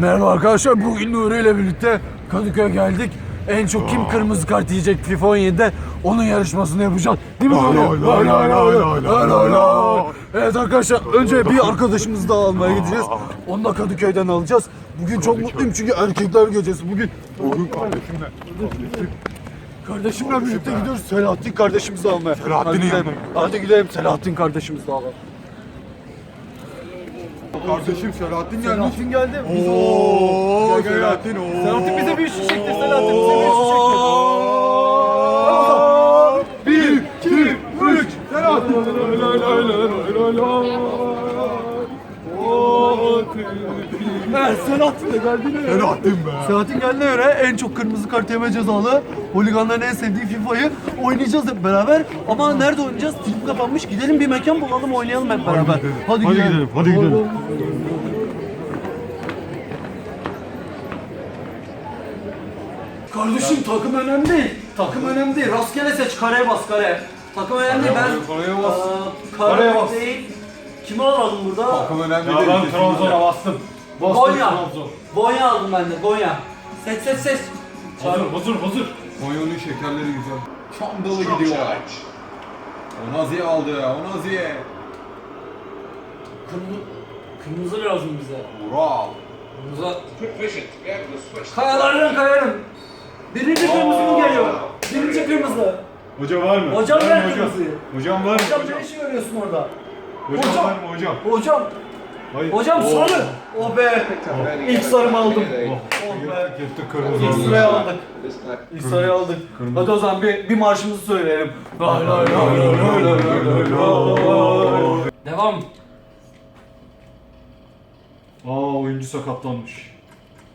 Merhaba arkadaşlar. Bugün Nuri ile birlikte Kadıköy'e geldik. En çok kim kırmızı kart yiyecek FIFA 17'de onun yarışmasını yapacağız. Değil mi Nuri? lay, lay, lay, lay. Evet arkadaşlar önce bir arkadaşımızı daha almaya gideceğiz. Onu da Kadıköy'den alacağız. Bugün çok mutluyum çünkü erkekler gecesi. Bugün Bugün kardeşimle. kardeşimle birlikte gidiyoruz. Selahattin kardeşimizi almaya. Selahattin'i Hadi gidelim. yanına. Hadi gidelim Selahattin kardeşimizi de alalım. Kardeşim Selahattin gelmiş. Selahattin geldi. Biz- Oo, Gel, gel, gel. Selahattin. Selahattin bize bir üçlü çekti. Selahattin bize bir üçlü çekti. Oo. Bir, iki, üç. Selahattin. Lay, lay, lay, lay, lay, lay. Oo, Evet Selahattin de geldi ne? Selahattin be. Selahattin geldiğine göre en çok kırmızı kart yeme cezalı holiganların en sevdiği FIFA'yı oynayacağız hep beraber. Ama nerede oynayacağız? Film kapanmış. Gidelim bir mekan bulalım oynayalım hep beraber. Hadi gidelim. Hadi gidelim. Kardeşim takım önemli değil. Takım önemli değil. Rastgele seç kareye bas kareye. Takım önemli değil. Ben Kareye bas. Kareye kare bas. değil. Kimi alalım burada? Takım önemli Ya değil. ben Trabzon'a bastım. Bastım Gonya. Trabzon. Gonya aldım ben de. Gonya. Seç seç seç. Hazır hazır hazır. Konya'nın şekerleri güzel. Çandalı gidiyor. O Nazi'ye aldı ya. O Nazi'ye. Kırmızı, kırmızı lazım bize. Ural. Kırmızı. Kayalardan kayarım. Birinci kırmızı mı geliyor? Birinci kırmızı. Hoca var mı? Hocam Var ver mı hocam? kırmızıyı. Hocam var mı hocam? ne işi görüyorsun orada? Hocam Hocam. var mı hocam? Hocam, Hayır. hocam Oo. sarı. Oh be. İlk sarımı aldım. Oh. Oh be. Gitti kırmızı. İlk sırayı aldık. İlk sırayı aldık. Hadi o zaman bir, bir marşımızı söyleyelim. Devam. Aa oyuncu sakatlanmış.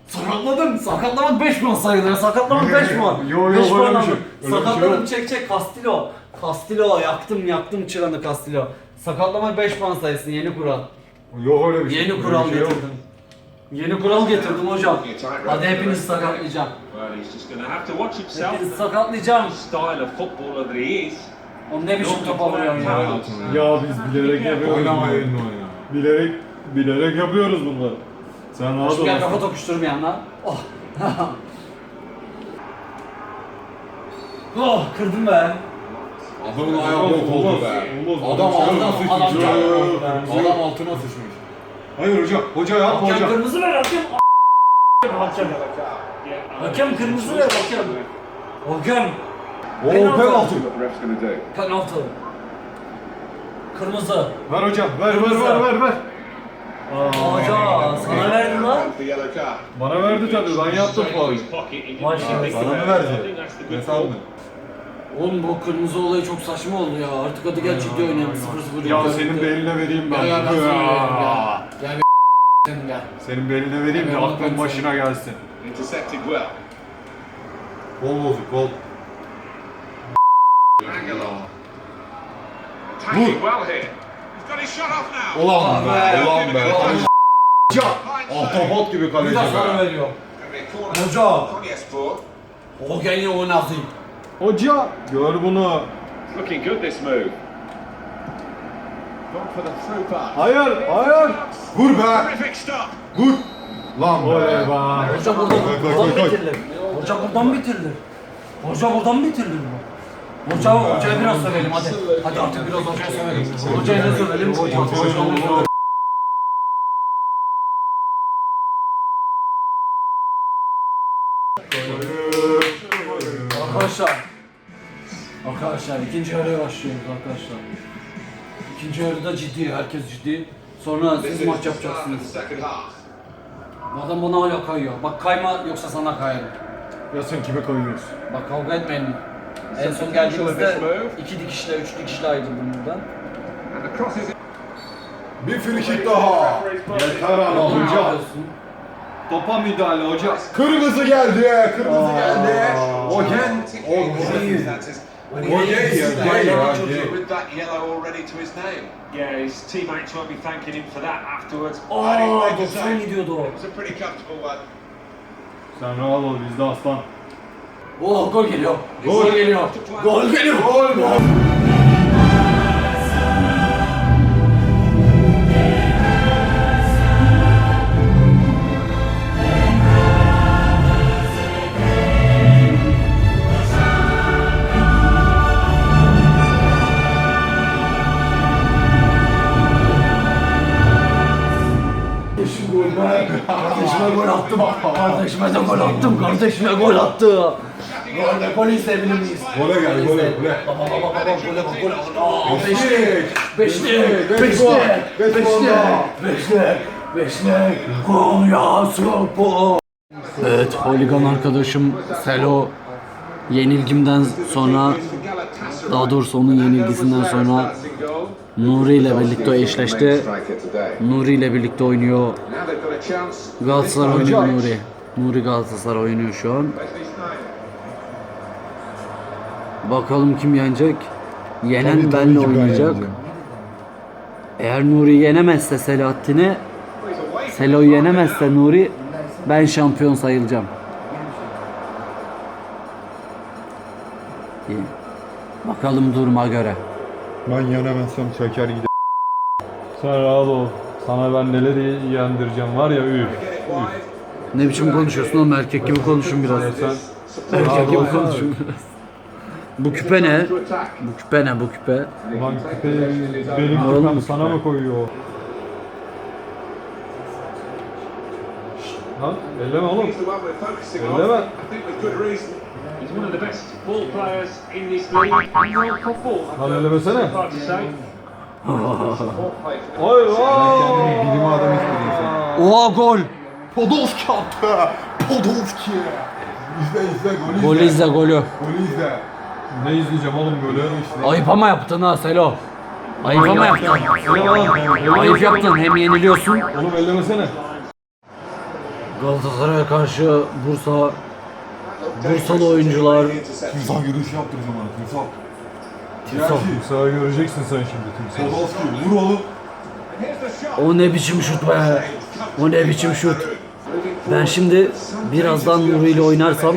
Sakatladım. Sakatlamak 5 puan sayılır. Sakatlamak 5 puan. Yo, yo, 5 puan öyle bir şey. aldım. Şey Sakatladım çek çek Castillo. Castillo yaktım yaktım çıranı Castillo. Sakatlamak 5 puan sayısın yeni kural. Yok öyle bir şey. Yeni Öyle kural bir şey yok. getirdim. Yeni kural getirdim hocam. Hadi hepinizi sakatlayacağım. Well, he's just going to have to watch himself. Hepinizi sakatlayacağım. Style of footballer that he is. O ne biçim top vuruyorsun ya. Ya biz bilerek yapıyoruz. Oynamayın bunu. oyna. Bilerek bilerek yapıyoruz bunları. Sen rahat Şu ol. gel kafa tokuşturmayan lan. Oh. oh kırdım be. Adamın ayağı bok oldu be. Olmaz. Adam altına Adam- sıçmış. adam- Adam altına sıçmış. Hayır hocam. Hoca yapma Hakem hocam. kırmızı ver hakem. Hakem. Hakem kırmızı ver hakem. Hakem. Oo Penaltı. penaltı. Penaltı. Kırmızı. Ver hocam. Ver ver ver ver ver. Aa, Hoca sana verdim lan. Bana verdi tabii. Ben yaptım faul. His pocket. He didn't Vay think şimdi. he Sana mı verdi? I think Oğlum bu kırmızı olayı çok saçma oldu ya. Artık gel ciddi oynayalım 0-0. Ya senin beline vereyim ben. Ya, ya, nasıl Ya. ya? Gel bir gel. Senin beline vereyim de aklın ben başına gelsin. Intercepted well. Gol bozuk gol. Off now. Ulan be. Ulan be. Ulan. Ahtapot gibi Bir kaleci de sana be. veriyor. Gonna be a corner. Hoca. Konyaspor. O geliyor o nazım. Hoca. Gör bunu. Looking good this move. Gone for the through pass. Hayır. Hayır. Vur be. Terrific stop. Vur. Lan Oley be. be. Hoca buradan, Koy, koy, buradan koy, koy. bitirilir. Hoca buradan bitirilir. Hoca buradan bitirilir bu. Hoca, hocaya biraz sövelim hadi. Hadi artık biraz hocaya sövelim. Hocaya ne sövelim? Hoca, hoca, hoca. Arkadaşlar. Arkadaşlar ikinci yarıya başlıyoruz arkadaşlar. İkinci yarıda ciddi, herkes ciddi. Sonra siz maç yapacaksınız. Bu adam bana hala kayıyor. Bak kayma yoksa sana kayarım. Ya sen kime koyuyorsun? Bak kavga etmeyin. En son geldiğimizde iki dikişle, üç dikişle ayrıldım buradan. Bir frikik daha. Yeter yapıyorsun? Topa müdahale hoca. Kırmızı geldi. Kırmızı geldi. Aa. Ogen. Ogen. Ogen with that yellow already to his name. Yeah, his teammates won't be thanking him for that afterwards. Aa, 90 gidiyordu o. It was a pretty comfortable one. Sen rahat ol bizde aslan. Oh, gol geliyor. Gol. Gol geliyor. Gol geliyor. Gol be. Attım. Kardeşime de gol attım. Kardeşime gol attı. Gol be gol isteyebilir miyiz? Gole gel gole gole. Baba baba baba gole bak gole bak. Aa, Beşlik. Beşlik. Beşlik. Beş Beşlik. Beşlik. Beşlik. Konya Spor. Evet, holigan arkadaşım Selo yenilgimden sonra daha doğrusu onun yenilgisinden sonra Nuri ile birlikte eşleşti. Nuri ile birlikte oynuyor. Galatasaray oynuyor Nuri. Nuri Galatasaray oynuyor şu an. Bakalım kim yenecek? Yenen benle oynayacak. Eğer Nuri yenemezse Selahattin'i, Selo'yu yenemezse Nuri, ben şampiyon sayılacağım. İyi. Bakalım duruma göre. Ben yenemezsem çeker gider. Sen rahat ol. Sana ben neleri yendireceğim var ya üf. Ne biçim konuşuyorsun oğlum erkek gibi konuşun biraz. Sen Erkek gibi konuşun biraz. Bu küpe ne? Bu küpe ne bu küpe? Lan küpeyi benim küpem sana mı koyuyor o? Lan elleme oğlum. Elleme. One of the best ball players in this league. Lan to say. Oy vay. Bilim adamı istedin Oha gol! Podolski attı. Podolski. İzle izle golü izle. Golü izle golü. Golü izle. Ne izleyeceğim oğlum böyle? Ayıp ama yaptın ha Selo. Ayıp ama yaptın. Ayıp yaptın hem yeniliyorsun. Oğlum ellemesene. Galatasaray'a karşı Bursa Bursalı oyuncular Timsah yürüyüşü yaptıracağım ona timsah. Timsah. Timsahı göreceksin sen şimdi timsahı. Podolski vur oğlum. o ne biçim şut be. O ne biçim şut. Ben şimdi birazdan Nuri ile oynarsam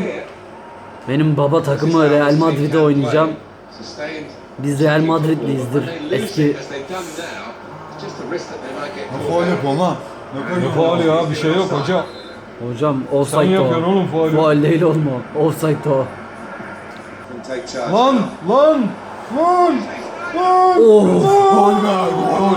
benim baba takımı Real Madrid'e oynayacağım. Biz Real Madridliyizdir. Eski Ne faul yapıyorsun lan? Ne faali ya bir şey yok hoca. Hocam Sen offside yapıyorsun o. oğlum faali. Faul değil olma. Offside o. Lan lan lan. Oh. Gol be gol.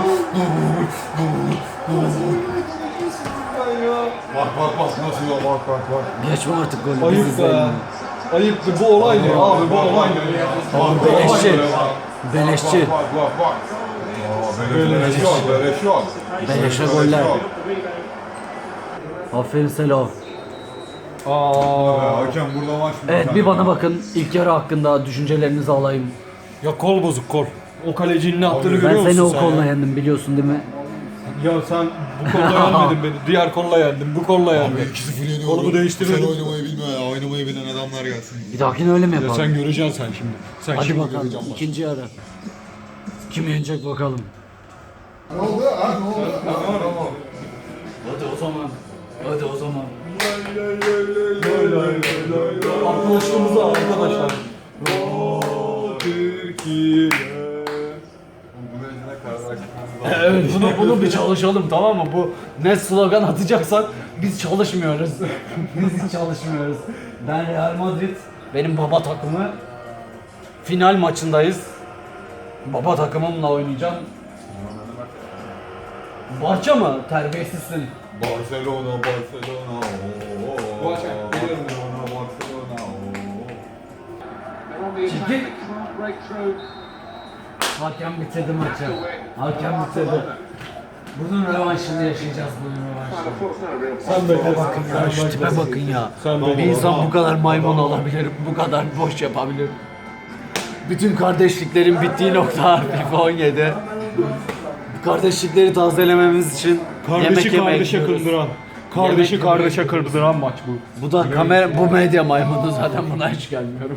Bak bak bak nasıl ya bak bak bak. Geçme artık golü. Biz Ayıp izleyelim. be. Ayıptı bu olay ne abi bu olay ne ya? Bak, Beleşçi. bak, bak, Beleşçi. Bak bak bak. Aa, Beleş beleş yok beleş yok. Beleşe Beleş goller. yok. Aferin Selo. Aa. Hakem burada maç mı? Evet bir bana bakın. İlk yarı hakkında düşüncelerinizi alayım. Ya kol bozuk kol. O kalecinin ne yaptığını Ben görüyor musun seni o sen kolla ya? yendim biliyorsun değil mi? Ya sen bu kolla yenmedin beni. Diğer kolla yendin. Bu kolla yendin. 2-0 yeniyorum. Kolumu değiştirelim. Sen oynamayı bilmiyor ya. Oynamayı bilen adamlar gelsin. Bir dahakine öyle mi Ya yapalım? sen göreceksin sen şimdi. Sen Hadi şimdi bakalım göreceksin. ikinci yarı. Kim yenecek bakalım. Ne oldu? Ha ne oldu? Hadi o zaman. Hadi o zaman. Arkadaşlığımıza arkadaşlar. Türkiye. Evet bunu bunu bir çalışalım tamam mı? Bu ne slogan atacaksak biz çalışmıyoruz. biz hiç çalışmıyoruz. Ben Real Madrid benim baba takımı final maçındayız. Baba takımımla oynayacağım. Barça mı? Terbiyesizsin. Barcelona, Barcelona. Oo, Bu akşam geliyorum. Barcelona, Barcelona. break through. Hakem bitirdi maçı. Hakem bitirdi. Bunun rövanşını yaşayacağız bunun rövanşını. Sen bekle bakın. Ya şu tipe bakın ya. Sen bir insan bu kadar maymun olabilir, bu kadar boş yapabilir. Bütün kardeşliklerin bittiği nokta FIFA 17. Bu kardeşlikleri tazelememiz için Kardeşi yemek kardeşe kırdıran. Kardeşi Yemek kardeşe kırdıran maç bu. Bu da kamera, bu medya maymunu zaten buna hiç gelmiyorum.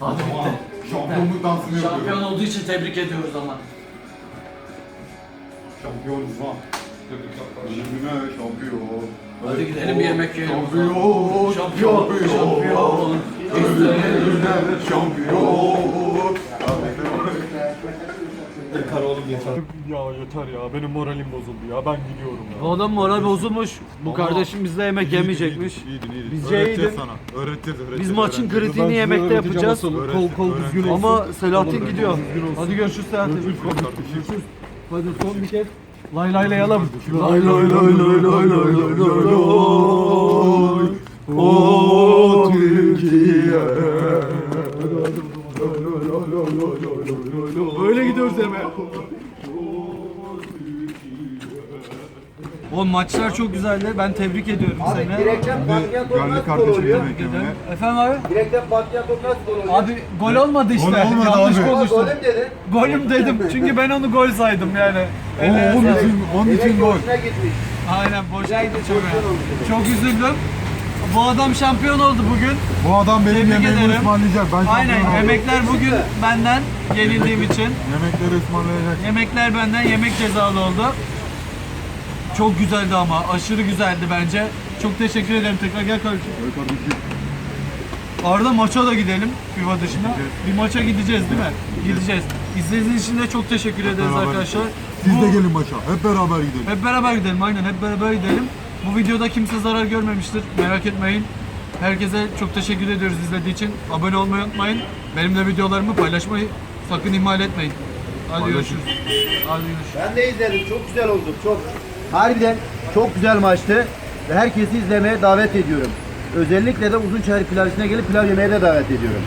Hadi bitti. Şampiyonluk dansını yapıyor. Şampiyon olduğu için tebrik ediyoruz ama. Şampiyonuz lan. Yirmine şampiyon. Hadi gidelim bir yemek yiyelim. Şampiyon, Şampiyon, şampiyon. şampiyon. Yeter oğlum yeter. Ya yeter ya benim moralim bozuldu ya ben gidiyorum ya. Adam moral bozulmuş. Bu kardeşim bizle yemek yemeyecekmiş. İyiydin, iyiydin. Bizce Öğreteceğiz iyiydin. sana. Öğreteceğiz, öğreteceğiz. Biz maçın öğreteceğiz. kritiğini yemekte yapacağız. Kol kol düzgün olsun. Ama Selahattin gidiyor. düzgün olsun. Hadi görüşürüz Selahattin. Görüşürüz kardeşim. Hadi son bir kez. Lay lay layalım. Lay lay lay lay lay lay lay lay lay. O Türkiye. Böyle gidiyoruz hemen. O maçlar çok güzeldi. Ben tebrik ediyorum seni. Direkten patlayan top Geldi nasıl gol kardeşim oluyor? Efendim abi? Direkten top nasıl gol oluyor? Abi gol olmadı işte. Gol olmadı Yanlış abi. Konuştum. golüm dedin. Golüm dedim. Çünkü ben onu gol saydım yani. O, onun için, onun için gol. Aynen gitti çok. Çok üzüldüm. Bu adam şampiyon oldu bugün. Bu adam benim Tebrik yemeğimi ederim. ısmarlayacak. Ben Aynen şampiyon oldum. yemekler bugün benden yenildiğim için. Yemekleri ısmarlayacak. Yemekler benden yemek cezalı oldu. Çok güzeldi ama aşırı güzeldi bence. Çok teşekkür ederim tekrar gel kardeşim. Gel kardeşim. Arada maça da gidelim FIFA dışında. Bir maça gideceğiz değil mi? Gideceğiz. İzlediğiniz için de çok teşekkür ederiz beraber arkadaşlar. Siz Bu- de gelin maça. Hep beraber gidelim. Hep beraber gidelim aynen hep beraber gidelim. Bu videoda kimse zarar görmemiştir. Merak etmeyin. Herkese çok teşekkür ediyoruz izlediği için. Abone olmayı unutmayın. Benimle videolarımı paylaşmayı sakın ihmal etmeyin. Hadi görüşürüz. Hadi görüşürüz. Ben de izledim. Çok güzel oldu. Çok. Harbiden çok güzel maçtı. Ve herkesi izlemeye davet ediyorum. Özellikle de Uzunçayır plajına gelip pilav yemeye de davet ediyorum.